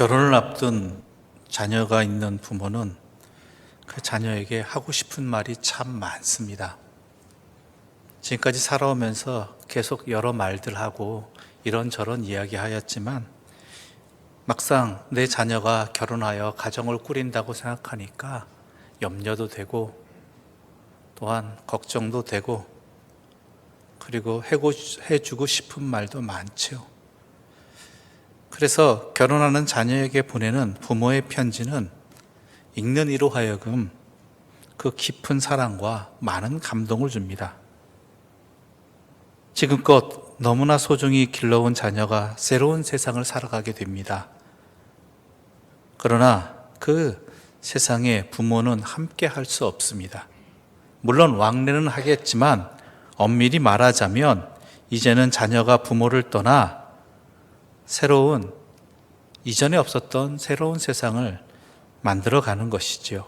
결혼을 앞둔 자녀가 있는 부모는 그 자녀에게 하고 싶은 말이 참 많습니다. 지금까지 살아오면서 계속 여러 말들 하고 이런저런 이야기 하였지만 막상 내 자녀가 결혼하여 가정을 꾸린다고 생각하니까 염려도 되고 또한 걱정도 되고 그리고 해주고 싶은 말도 많죠. 그래서 결혼하는 자녀에게 보내는 부모의 편지는 읽는 이로 하여금 그 깊은 사랑과 많은 감동을 줍니다. 지금껏 너무나 소중히 길러온 자녀가 새로운 세상을 살아가게 됩니다. 그러나 그 세상에 부모는 함께 할 수 없습니다. 물론 왕래는 하겠지만 엄밀히 말하자면 이제는 자녀가 부모를 떠나 새로운 이전에 없었던 새로운 세상을 만들어 가는 것이지요.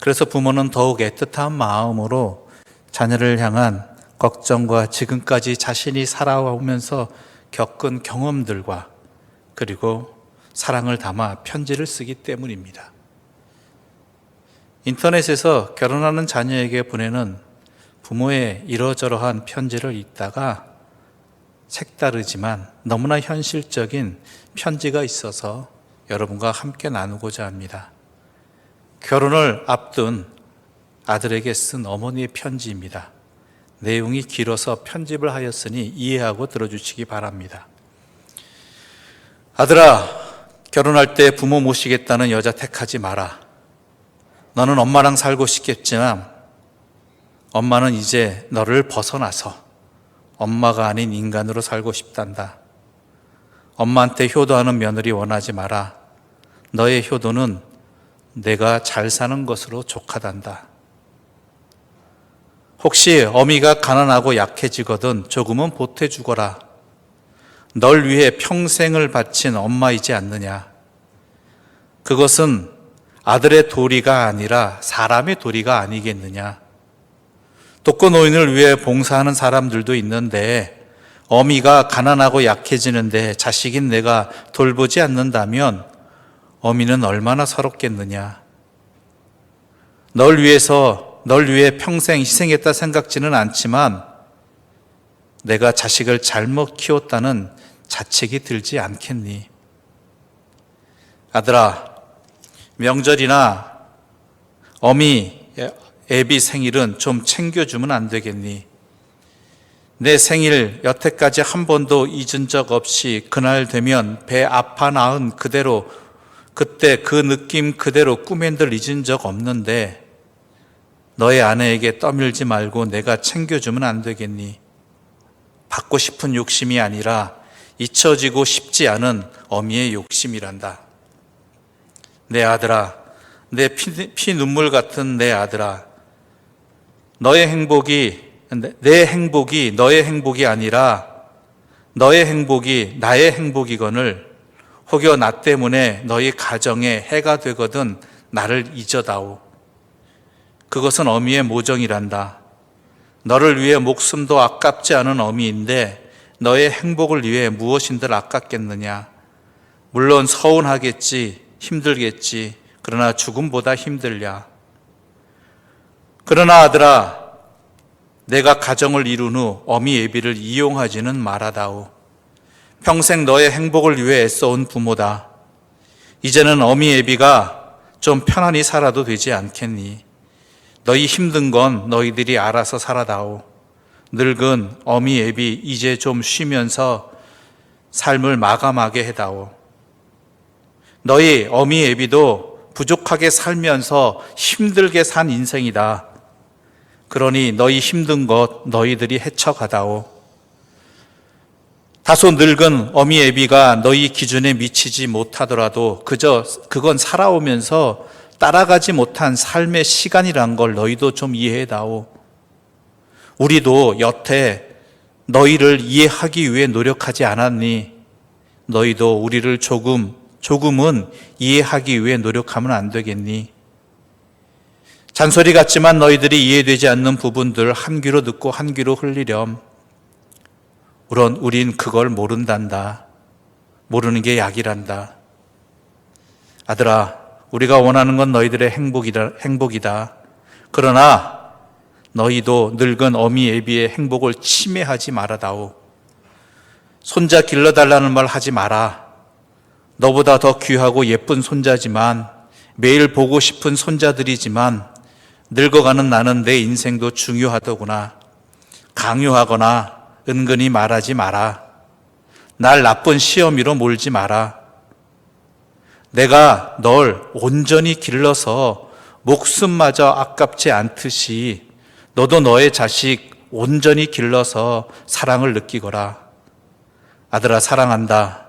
그래서 부모는 더욱 애틋한 마음으로 자녀를 향한 걱정과 지금까지 자신이 살아오면서 겪은 경험들과 그리고 사랑을 담아 편지를 쓰기 때문입니다. 인터넷에서 결혼하는 자녀에게 보내는 부모의 이러저러한 편지를 읽다가 색다르지만 너무나 현실적인 편지가 있어서 여러분과 함께 나누고자 합니다. 결혼을 앞둔 아들에게 쓴 어머니의 편지입니다. 내용이 길어서 편집을 하였으니 이해하고 들어주시기 바랍니다. 아들아, 결혼할 때 부모 모시겠다는 여자 택하지 마라. 너는 엄마랑 살고 싶겠지만 엄마는 이제 너를 벗어나서 엄마가 아닌 인간으로 살고 싶단다. 엄마한테 효도하는 며느리 원하지 마라. 너의 효도는 내가 잘 사는 것으로 족하단다. 혹시 어미가 가난하고 약해지거든 조금은 보태주거라. 널 위해 평생을 바친 엄마이지 않느냐. 그것은 아들의 도리가 아니라 사람의 도리가 아니겠느냐. 독거 노인을 위해 봉사하는 사람들도 있는데 어미가 가난하고 약해지는데 자식인 내가 돌보지 않는다면 어미는 얼마나 서럽겠느냐. 널 위해서 널 위해 평생 희생했다 생각지는 않지만 내가 자식을 잘못 키웠다는 자책이 들지 않겠니? 아들아, 명절이나 어미 애비 생일은 좀 챙겨주면 안 되겠니? 내 생일 여태까지 한 번도 잊은 적 없이 그날 되면 배 아파 낳은 그대로 그때 그 느낌 그대로 꿈엔들 잊은 적 없는데 너의 아내에게 떠밀지 말고 내가 챙겨주면 안 되겠니? 받고 싶은 욕심이 아니라 잊혀지고 싶지 않은 어미의 욕심이란다. 내 아들아, 내 피, 피 눈물 같은 내 아들아, 너의 행복이 내 행복이 너의 행복이 아니라 너의 행복이 나의 행복이거늘 혹여 나 때문에 너희 가정에 해가 되거든 나를 잊어다오. 그것은 어미의 모정이란다. 너를 위해 목숨도 아깝지 않은 어미인데 너의 행복을 위해 무엇인들 아깝겠느냐? 물론 서운하겠지, 힘들겠지. 그러나 죽음보다 힘들랴. 그러나 아들아, 내가 가정을 이룬 후 어미 예비를 이용하지는 말아다오. 평생 너의 행복을 위해 애써온 부모다. 이제는 어미 예비가 좀 편안히 살아도 되지 않겠니? 너희 힘든 건 너희들이 알아서 살아다오. 늙은 어미 예비 이제 좀 쉬면서 삶을 마감하게 해다오. 너희 어미 예비도 부족하게 살면서 힘들게 산 인생이다. 그러니 너희 힘든 것 너희들이 헤쳐가다오. 다소 늙은 어미 애비가 너희 기준에 미치지 못하더라도 그저 그건 살아오면서 따라가지 못한 삶의 시간이란 걸 너희도 좀 이해해다오. 우리도 여태 너희를 이해하기 위해 노력하지 않았니? 너희도 우리를 조금, 조금은 이해하기 위해 노력하면 안 되겠니? 잔소리 같지만 너희들이 이해되지 않는 부분들 한 귀로 듣고 한 귀로 흘리렴. 우론 우린 그걸 모른단다. 모르는 게 약이란다. 아들아, 우리가 원하는 건 너희들의 행복이다, 행복이다. 그러나 너희도 늙은 어미 애비의 행복을 침해하지 말아다오. 손자 길러달라는 말 하지 마라. 너보다 더 귀하고 예쁜 손자지만 매일 보고 싶은 손자들이지만 늙어가는 나는 내 인생도 중요하더구나. 강요하거나 은근히 말하지 마라. 날 나쁜 시어미로 몰지 마라. 내가 널 온전히 길러서 목숨마저 아깝지 않듯이 너도 너의 자식 온전히 길러서 사랑을 느끼거라. 아들아, 사랑한다.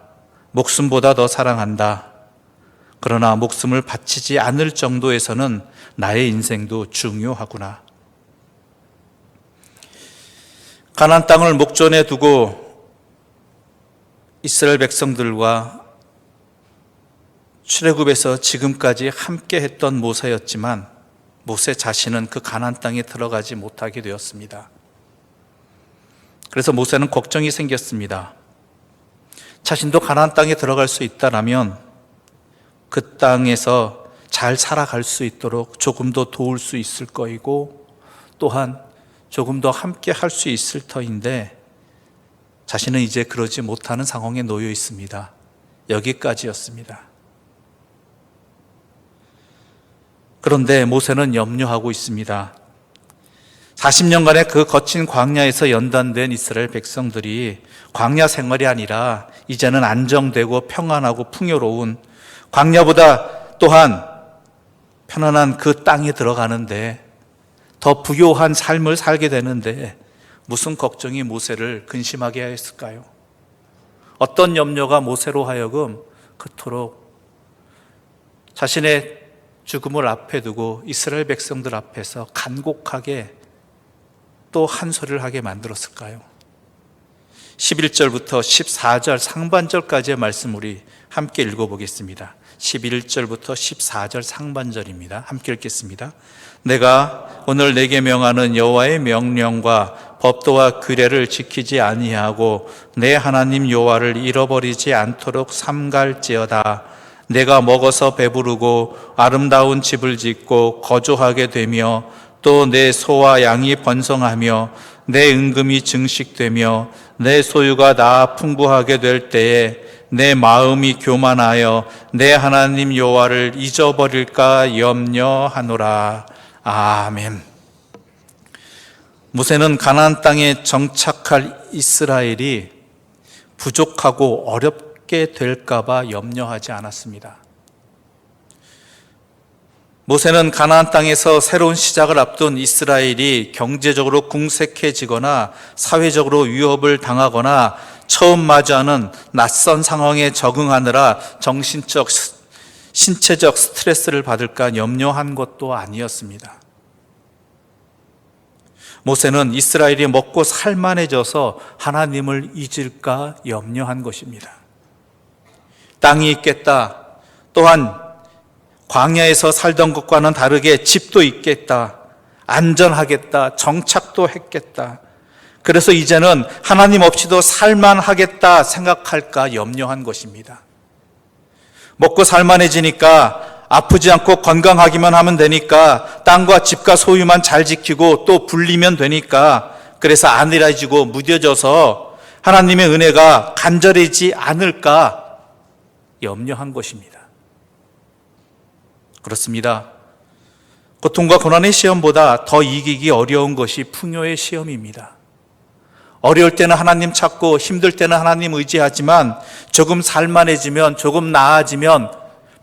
목숨보다 더 사랑한다. 그러나 목숨을 바치지 않을 정도에서는 나의 인생도 중요하구나. 가난 땅을 목전에 두고 이스라엘 백성들과 출애굽에서 지금까지 함께 했던 모세였지만 모세 자신은 그 가난 땅에 들어가지 못하게 되었습니다. 그래서 모세는 걱정이 생겼습니다. 자신도 가나안 땅에 들어갈 수 있다라면 그 땅에서 잘 살아갈 수 있도록 조금 더 도울 수 있을 거이고 또한 조금 더 함께 할 수 있을 터인데 자신은 이제 그러지 못하는 상황에 놓여 있습니다. 여기까지였습니다. 그런데 모세는 염려하고 있습니다. 40년간의 그 거친 광야에서 연단된 이스라엘 백성들이 광야 생활이 아니라 이제는 안정되고 평안하고 풍요로운 광야보다 또한 편안한 그 땅에 들어가는데 더 부요한 삶을 살게 되는데 무슨 걱정이 모세를 근심하게 하였을까요? 어떤 염려가 모세로 하여금 그토록 자신의 죽음을 앞에 두고 이스라엘 백성들 앞에서 간곡하게 또 한 소리를 하게 만들었을까요? 11절부터 14절 상반절까지의 말씀 우리 함께 읽어보겠습니다. 11절부터 14절 상반절입니다. 함께 읽겠습니다. 내가 오늘 내게 명하는 여호와의 명령과 법도와 규례를 지키지 아니하고 내 하나님 여호와를 잃어버리지 않도록 삼갈지어다. 내가 먹어서 배부르고 아름다운 집을 짓고 거주하게 되며 또 내 소와 양이 번성하며 내 은금이 증식되며 내 소유가 나 풍부하게 될 때에 내 마음이 교만하여 내 하나님 여호와를 잊어버릴까 염려하노라. 아멘. 모세는 가나안 땅에 정착할 이스라엘이 부족하고 어렵게 될까봐 염려하지 않았습니다. 모세는 가나안 땅에서 새로운 시작을 앞둔 이스라엘이 경제적으로 궁색해지거나 사회적으로 위협을 당하거나 처음 마주하는 낯선 상황에 적응하느라 정신적, 신체적 스트레스를 받을까 염려한 것도 아니었습니다. 모세는 이스라엘이 먹고 살만해져서 하나님을 잊을까 염려한 것입니다. 땅이 있겠다. 또한 광야에서 살던 것과는 다르게 집도 있겠다. 안전하겠다. 정착도 했겠다. 그래서 이제는 하나님 없이도 살만하겠다 생각할까 염려한 것입니다. 먹고 살만해지니까 아프지 않고 건강하기만 하면 되니까 땅과 집과 소유만 잘 지키고 또 불리면 되니까 그래서 안일해지고 무뎌져서 하나님의 은혜가 간절해지 않을까 염려한 것입니다. 그렇습니다. 고통과 고난의 시험보다 더 이기기 어려운 것이 풍요의 시험입니다. 어려울 때는 하나님 찾고 힘들 때는 하나님 의지하지만 조금 살만해지면 조금 나아지면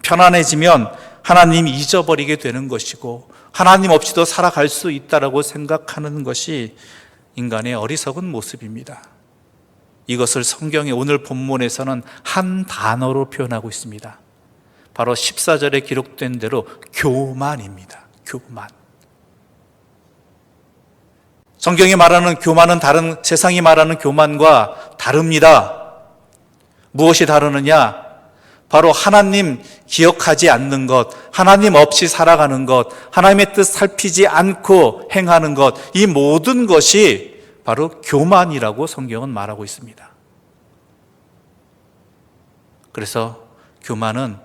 편안해지면 하나님 잊어버리게 되는 것이고 하나님 없이도 살아갈 수 있다라고 생각하는 것이 인간의 어리석은 모습입니다. 이것을 성경의 오늘 본문에서는 한 단어로 표현하고 있습니다. 바로 14절에 기록된 대로 교만입니다. 교만. 성경이 말하는 교만은 다른 세상이 말하는 교만과 다릅니다. 무엇이 다르느냐? 바로 하나님 기억하지 않는 것, 하나님 없이 살아가는 것, 하나님의 뜻 살피지 않고 행하는 것, 이 모든 것이 바로 교만이라고 성경은 말하고 있습니다. 그래서 교만은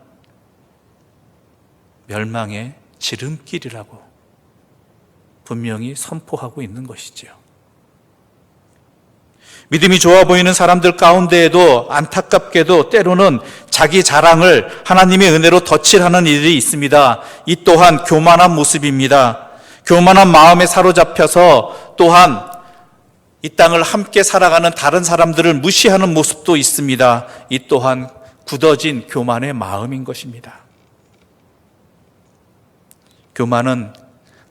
멸망의 지름길이라고 분명히 선포하고 있는 것이지요. 믿음이 좋아 보이는 사람들 가운데에도 안타깝게도 때로는 자기 자랑을 하나님의 은혜로 덧칠하는 일이 있습니다. 이 또한 교만한 모습입니다. 교만한 마음에 사로잡혀서 또한 이 땅을 함께 살아가는 다른 사람들을 무시하는 모습도 있습니다. 이 또한 굳어진 교만의 마음인 것입니다. 교만은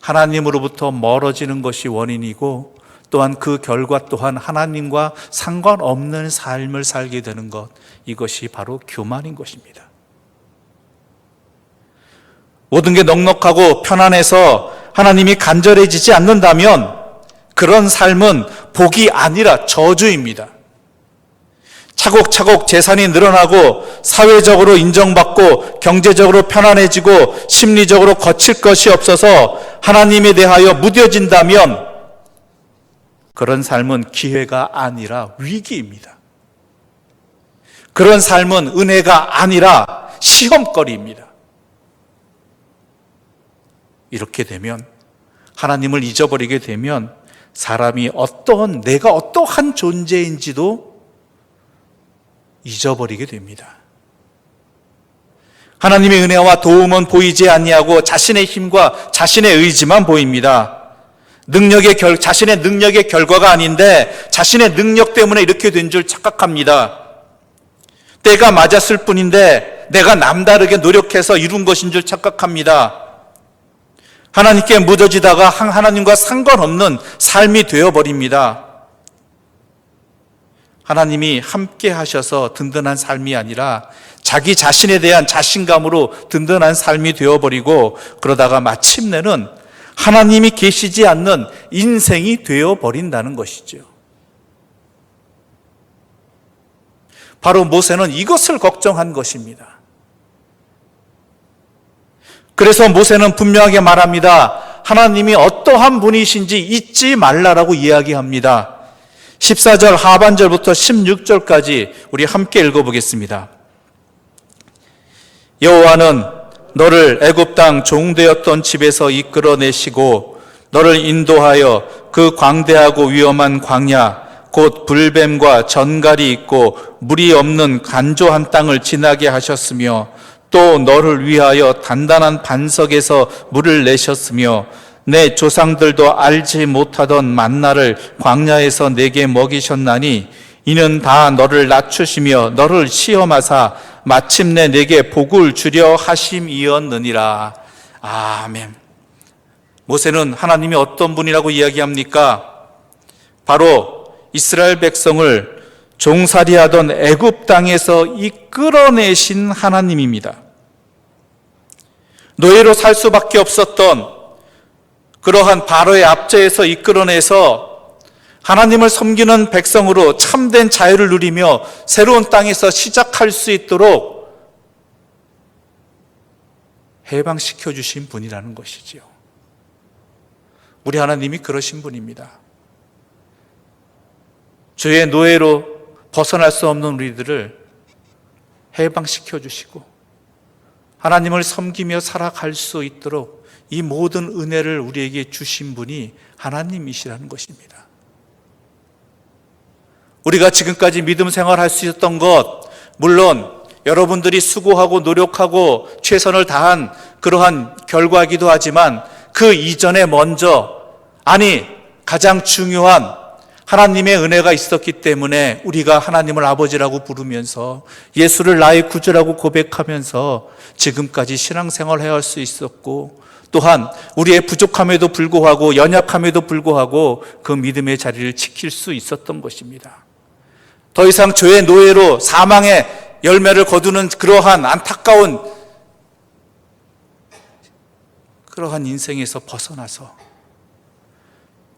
하나님으로부터 멀어지는 것이 원인이고 또한 그 결과 또한 하나님과 상관없는 삶을 살게 되는 것 이것이 바로 교만인 것입니다. 모든 게 넉넉하고 편안해서 하나님이 간절해지지 않는다면 그런 삶은 복이 아니라 저주입니다. 차곡차곡 재산이 늘어나고 사회적으로 인정받고 경제적으로 편안해지고 심리적으로 거칠 것이 없어서 하나님에 대하여 무뎌진다면 그런 삶은 기회가 아니라 위기입니다. 그런 삶은 은혜가 아니라 시험거리입니다. 이렇게 되면 하나님을 잊어버리게 되면 사람이 어떠한 내가 어떠한 존재인지도 잊어버리게 됩니다. 하나님의 은혜와 도움은 보이지 아니하고 자신의 힘과 자신의 의지만 보입니다. 능력의 결, 자신의 능력의 결과가 아닌데 자신의 능력 때문에 이렇게 된 줄 착각합니다. 때가 맞았을 뿐인데 내가 남다르게 노력해서 이룬 것인 줄 착각합니다. 하나님께 묻어지다가 하나님과 상관없는 삶이 되어버립니다. 하나님이 함께 하셔서 든든한 삶이 아니라 자기 자신에 대한 자신감으로 든든한 삶이 되어버리고 그러다가 마침내는 하나님이 계시지 않는 인생이 되어버린다는 것이죠. 바로 모세는 이것을 걱정한 것입니다. 그래서 모세는 분명하게 말합니다. 하나님이 어떠한 분이신지 잊지 말라라고 이야기합니다. 14절 하반절부터 16절까지 우리 함께 읽어보겠습니다. 여호와는 너를 애굽 땅 종되었던 집에서 이끌어내시고 너를 인도하여 그 광대하고 위험한 광야 곧 불뱀과 전갈이 있고 물이 없는 간조한 땅을 지나게 하셨으며 또 너를 위하여 단단한 반석에서 물을 내셨으며 내 조상들도 알지 못하던 만나를 광야에서 내게 먹이셨나니 이는 다 너를 낮추시며 너를 시험하사 마침내 내게 복을 주려 하심이었느니라. 아멘. 모세는 하나님이 어떤 분이라고 이야기합니까? 바로 이스라엘 백성을 종살이하던 애굽 땅에서 이끌어내신 하나님입니다. 노예로 살 수밖에 없었던 그러한 바로의 앞제에서 이끌어내서 하나님을 섬기는 백성으로 참된 자유를 누리며 새로운 땅에서 시작할 수 있도록 해방시켜 주신 분이라는 것이지요. 우리 하나님이 그러신 분입니다. 죄의 노예로 벗어날 수 없는 우리들을 해방시켜 주시고 하나님을 섬기며 살아갈 수 있도록 이 모든 은혜를 우리에게 주신 분이 하나님이시라는 것입니다. 우리가 지금까지 믿음 생활할 수 있었던 것, 물론 여러분들이 수고하고 노력하고 최선을 다한 그러한 결과이기도 하지만 그 이전에 먼저, 아니, 가장 중요한 하나님의 은혜가 있었기 때문에 우리가 하나님을 아버지라고 부르면서 예수를 나의 구주라고 고백하면서 지금까지 신앙생활 해야 할 수 있었고 또한 우리의 부족함에도 불구하고 연약함에도 불구하고 그 믿음의 자리를 지킬 수 있었던 것입니다. 더 이상 죄의 노예로 사망의 열매를 거두는 그러한 안타까운 그러한 인생에서 벗어나서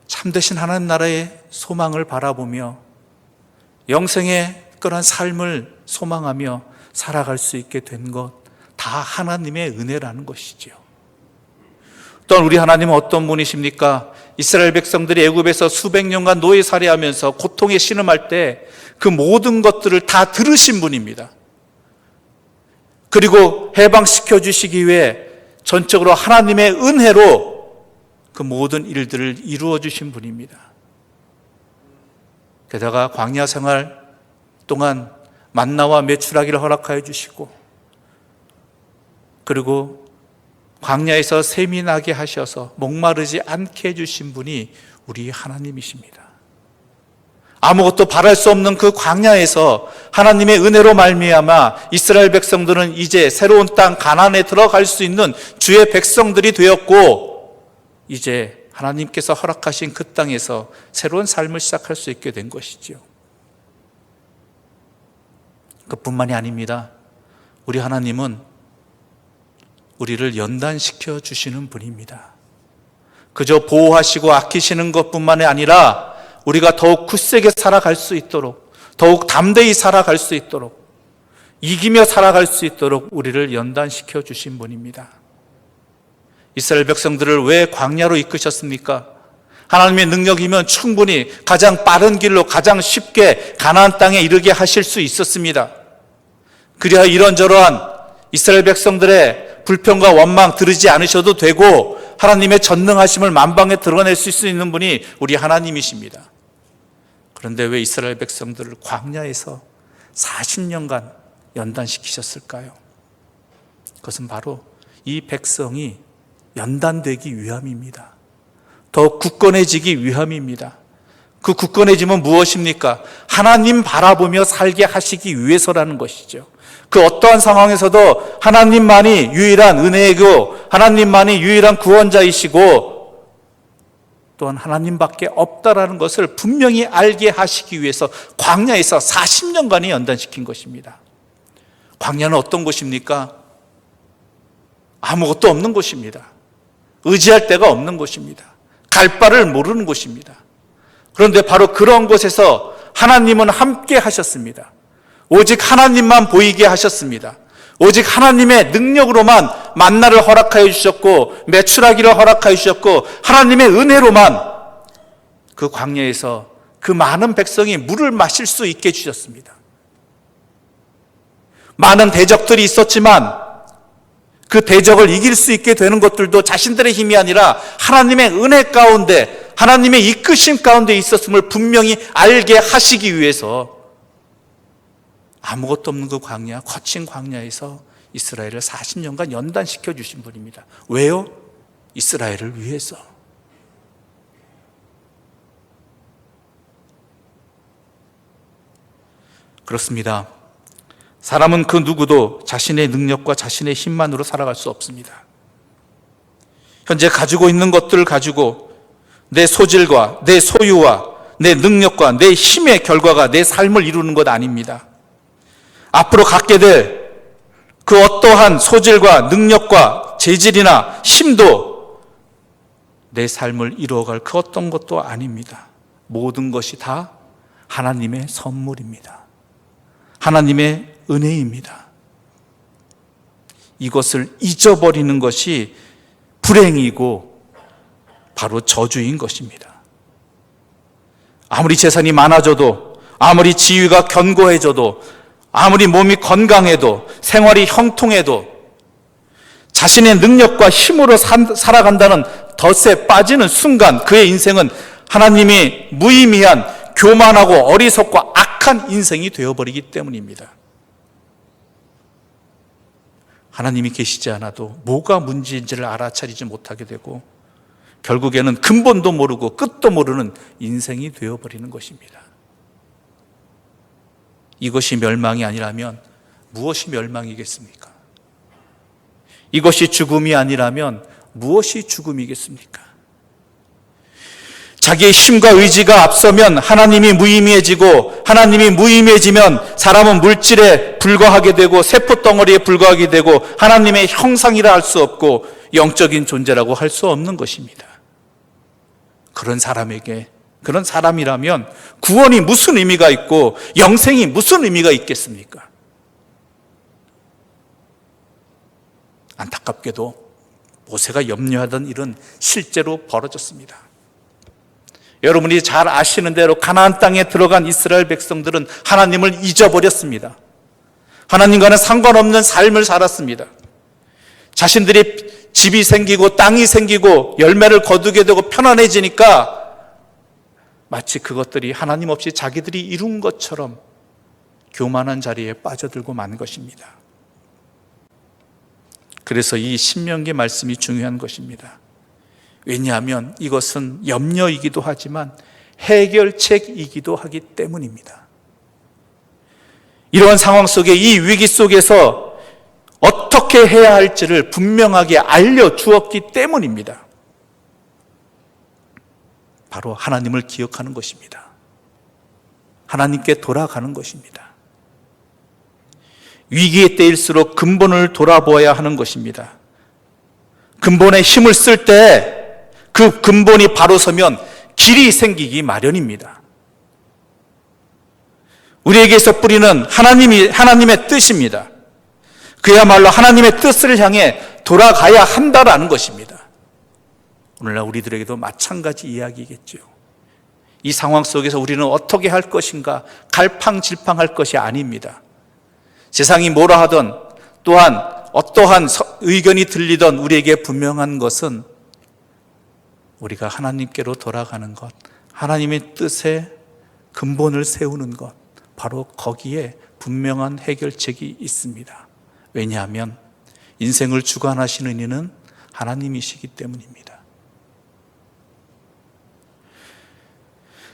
참되신 하나님 나라의 소망을 바라보며 영생의 그러한 삶을 소망하며 살아갈 수 있게 된 것 다 하나님의 은혜라는 것이지요. 또한 우리 하나님은 어떤 분이십니까? 이스라엘 백성들이 애굽에서 수백 년간 노예 살이하면서 고통에 신음할 때 그 모든 것들을 다 들으신 분입니다. 그리고 해방시켜 주시기 위해 전적으로 하나님의 은혜로 그 모든 일들을 이루어 주신 분입니다. 게다가 광야 생활 동안 만나와 매출하기를 허락하여 주시고 그리고 광야에서 샘이 나게 하셔서 목마르지 않게 해주신 분이 우리 하나님이십니다. 아무것도 바랄 수 없는 그 광야에서 하나님의 은혜로 말미암아 이스라엘 백성들은 이제 새로운 땅 가나안에 들어갈 수 있는 주의 백성들이 되었고 이제 하나님께서 허락하신 그 땅에서 새로운 삶을 시작할 수 있게 된 것이지요. 그뿐만이 아닙니다. 우리 하나님은 우리를 연단시켜 주시는 분입니다. 그저 보호하시고 아끼시는 것뿐만이 아니라 우리가 더욱 굳세게 살아갈 수 있도록 더욱 담대히 살아갈 수 있도록 이기며 살아갈 수 있도록 우리를 연단시켜 주신 분입니다. 이스라엘 백성들을 왜 광야로 이끄셨습니까? 하나님의 능력이면 충분히 가장 빠른 길로 가장 쉽게 가나안 땅에 이르게 하실 수 있었습니다. 그래야 이런저러한 이스라엘 백성들의 불평과 원망 들으지 않으셔도 되고 하나님의 전능하심을 만방에 드러낼 수 있는 분이 우리 하나님이십니다. 그런데 왜 이스라엘 백성들을 광야에서 40년간 연단시키셨을까요? 그것은 바로 이 백성이 연단되기 위함입니다. 더 굳건해지기 위함입니다. 그 굳건해짐은 무엇입니까? 하나님 바라보며 살게 하시기 위해서라는 것이죠. 그 어떠한 상황에서도 하나님만이 유일한 은혜이고 하나님만이 유일한 구원자이시고 또한 하나님밖에 없다라는 것을 분명히 알게 하시기 위해서 광야에서 40년간이 연단시킨 것입니다. 광야는 어떤 곳입니까? 아무것도 없는 곳입니다. 의지할 데가 없는 곳입니다. 갈 바를 모르는 곳입니다. 그런데 바로 그런 곳에서 하나님은 함께 하셨습니다. 오직 하나님만 보이게 하셨습니다. 오직 하나님의 능력으로만 만나를 허락하여 주셨고 매출하기를 허락하여 주셨고 하나님의 은혜로만 그 광야에서 그 많은 백성이 물을 마실 수 있게 주셨습니다. 많은 대적들이 있었지만 그 대적을 이길 수 있게 되는 것들도 자신들의 힘이 아니라 하나님의 은혜 가운데 하나님의 이끄심 가운데 있었음을 분명히 알게 하시기 위해서 아무것도 없는 그 광야, 거친 광야에서 이스라엘을 40년간 연단시켜 주신 분입니다. 왜요? 이스라엘을 위해서. 그렇습니다. 사람은 그 누구도 자신의 능력과 자신의 힘만으로 살아갈 수 없습니다. 현재 가지고 있는 것들을 가지고 내 소질과 내 소유와 내 능력과 내 힘의 결과가 내 삶을 이루는 것 아닙니다. 앞으로 갖게 될 그 어떠한 소질과 능력과 재질이나 힘도 내 삶을 이루어갈 그 어떤 것도 아닙니다. 모든 것이 다 하나님의 선물입니다. 하나님의 은혜입니다. 이것을 잊어버리는 것이 불행이고 바로 저주인 것입니다. 아무리 재산이 많아져도 아무리 지위가 견고해져도 아무리 몸이 건강해도 생활이 형통해도 자신의 능력과 힘으로 살아간다는 덫에 빠지는 순간 그의 인생은 하나님이 무의미한 교만하고 어리석고 악한 인생이 되어버리기 때문입니다. 하나님이 계시지 않아도 뭐가 문제인지를 알아차리지 못하게 되고 결국에는 근본도 모르고 끝도 모르는 인생이 되어버리는 것입니다. 이것이 멸망이 아니라면 무엇이 멸망이겠습니까? 이것이 죽음이 아니라면 무엇이 죽음이겠습니까? 자기의 힘과 의지가 앞서면 하나님이 무의미해지고 하나님이 무의미해지면 사람은 물질에 불과하게 되고 세포 덩어리에 불과하게 되고 하나님의 형상이라 할 수 없고 영적인 존재라고 할 수 없는 것입니다. 그런 사람에게 그런 사람이라면 구원이 무슨 의미가 있고 영생이 무슨 의미가 있겠습니까? 안타깝게도 모세가 염려하던 일은 실제로 벌어졌습니다. 여러분이 잘 아시는 대로 가나안 땅에 들어간 이스라엘 백성들은 하나님을 잊어버렸습니다. 하나님과는 상관없는 삶을 살았습니다. 자신들이 집이 생기고 땅이 생기고 열매를 거두게 되고 편안해지니까 마치 그것들이 하나님 없이 자기들이 이룬 것처럼 교만한 자리에 빠져들고 만 것입니다. 그래서 이 신명기 말씀이 중요한 것입니다. 왜냐하면 이것은 염려이기도 하지만 해결책이기도 하기 때문입니다. 이러한 상황 속에 이 위기 속에서 어떻게 해야 할지를 분명하게 알려주었기 때문입니다. 바로 하나님을 기억하는 것입니다. 하나님께 돌아가는 것입니다. 위기의 때일수록 근본을 돌아보아야 하는 것입니다. 근본에 힘을 쓸때 그 근본이 바로 서면 길이 생기기 마련입니다. 우리에게서 뿌리는 하나님이, 하나님의 뜻입니다. 그야말로 하나님의 뜻을 향해 돌아가야 한다라는 것입니다. 오늘날 우리들에게도 마찬가지 이야기겠죠. 이 상황 속에서 우리는 어떻게 할 것인가 갈팡질팡할 것이 아닙니다. 세상이 뭐라 하던 또한 어떠한 의견이 들리던 우리에게 분명한 것은 우리가 하나님께로 돌아가는 것, 하나님의 뜻에 근본을 세우는 것, 바로 거기에 분명한 해결책이 있습니다. 왜냐하면 인생을 주관하시는 이는 하나님이시기 때문입니다.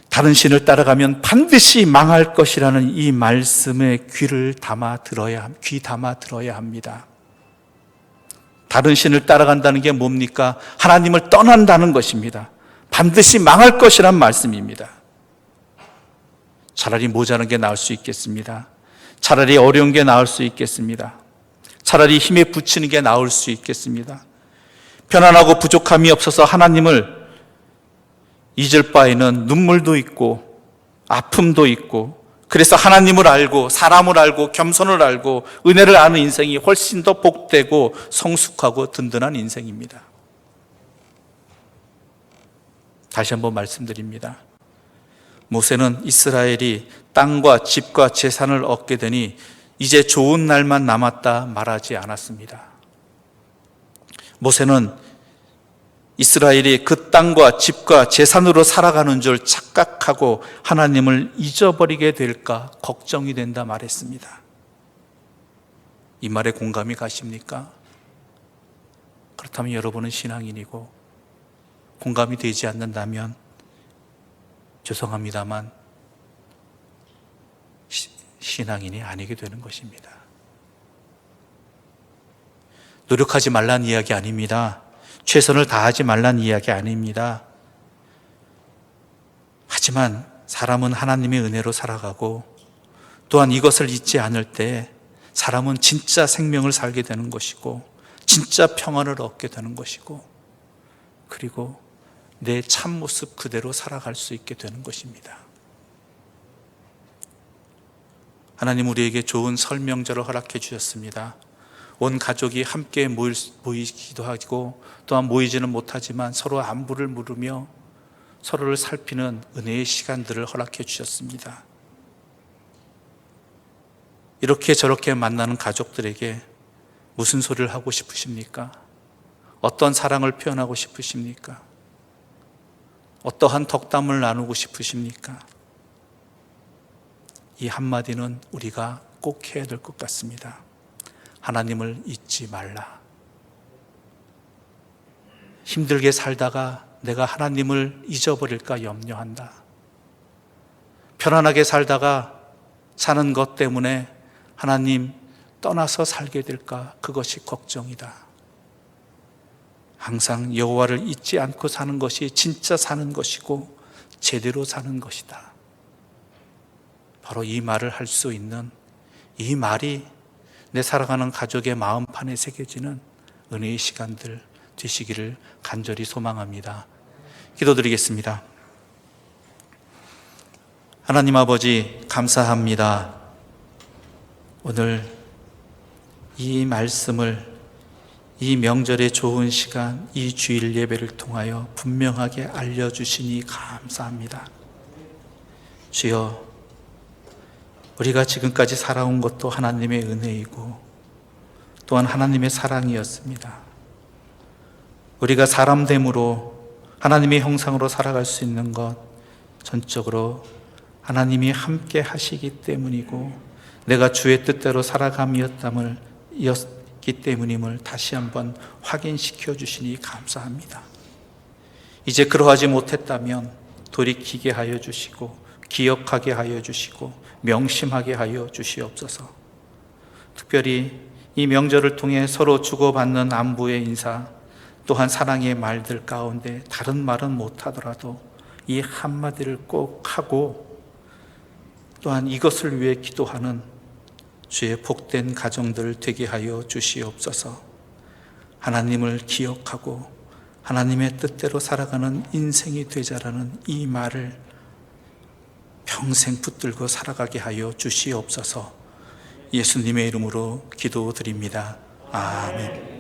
다른 신을 따라가면 반드시 망할 것이라는 이 말씀에 귀를 담아 들어야 귀 담아 들어야 합니다. 다른 신을 따라간다는 게 뭡니까? 하나님을 떠난다는 것입니다. 반드시 망할 것이란 말씀입니다. 차라리 모자란 게 나을 수 있겠습니다. 차라리 어려운 게 나을 수 있겠습니다. 차라리 힘에 붙이는 게 나을 수 있겠습니다. 편안하고 부족함이 없어서 하나님을 잊을 바에는 눈물도 있고 아픔도 있고 그래서 하나님을 알고 사람을 알고 겸손을 알고 은혜를 아는 인생이 훨씬 더 복되고 성숙하고 든든한 인생입니다. 다시 한번 말씀드립니다. 모세는 이스라엘이 땅과 집과 재산을 얻게 되니 이제 좋은 날만 남았다 말하지 않았습니다. 모세는 이스라엘이 그 땅과 집과 재산으로 살아가는 줄 착각하고 하나님을 잊어버리게 될까 걱정이 된다 말했습니다. 이 말에 공감이 가십니까? 그렇다면 여러분은 신앙인이고 공감이 되지 않는다면 죄송합니다만 시, 신앙인이 아니게 되는 것입니다. 노력하지 말란 이야기 아닙니다. 최선을 다하지 말란 이야기 아닙니다. 하지만 사람은 하나님의 은혜로 살아가고 또한 이것을 잊지 않을 때 사람은 진짜 생명을 살게 되는 것이고 진짜 평안을 얻게 되는 것이고 그리고 내 참모습 그대로 살아갈 수 있게 되는 것입니다. 하나님 우리에게 좋은 설명자를 허락해 주셨습니다. 온 가족이 함께 모이기도 하고 또한 모이지는 못하지만 서로 안부를 물으며 서로를 살피는 은혜의 시간들을 허락해 주셨습니다. 이렇게 저렇게 만나는 가족들에게 무슨 소리를 하고 싶으십니까? 어떤 사랑을 표현하고 싶으십니까? 어떠한 덕담을 나누고 싶으십니까? 이 한마디는 우리가 꼭 해야 될 것 같습니다. 하나님을 잊지 말라. 힘들게 살다가 내가 하나님을 잊어버릴까 염려한다. 편안하게 살다가 사는 것 때문에 하나님 떠나서 살게 될까 그것이 걱정이다. 항상 여호와를 잊지 않고 사는 것이 진짜 사는 것이고 제대로 사는 것이다. 바로 이 말을 할 수 있는 이 말이 내 살아가는 가족의 마음판에 새겨지는 은혜의 시간들 되시기를 간절히 소망합니다. 기도드리겠습니다. 하나님 아버지, 감사합니다. 오늘 이 말씀을 이 명절의 좋은 시간, 이 주일 예배를 통하여 분명하게 알려주시니 감사합니다. 주여, 우리가 지금까지 살아온 것도 하나님의 은혜이고 또한 하나님의 사랑이었습니다. 우리가 사람됨으로 하나님의 형상으로 살아갈 수 있는 것 전적으로 하나님이 함께 하시기 때문이고 내가 주의 뜻대로 살아감이었담을 이었기 때문임을 다시 한번 확인시켜 주시니 감사합니다. 이제 그러하지 못했다면 돌이키게 하여 주시고 기억하게 하여 주시고 명심하게 하여 주시옵소서. 특별히 이 명절을 통해 서로 주고받는 안부의 인사 또한 사랑의 말들 가운데 다른 말은 못하더라도 이 한마디를 꼭 하고 또한 이것을 위해 기도하는 주의 복된 가정들 되게 하여 주시옵소서. 하나님을 기억하고 하나님의 뜻대로 살아가는 인생이 되자라는 이 말을 평생 붙들고 살아가게 하여 주시옵소서. 예수님의 이름으로 기도드립니다. 아멘.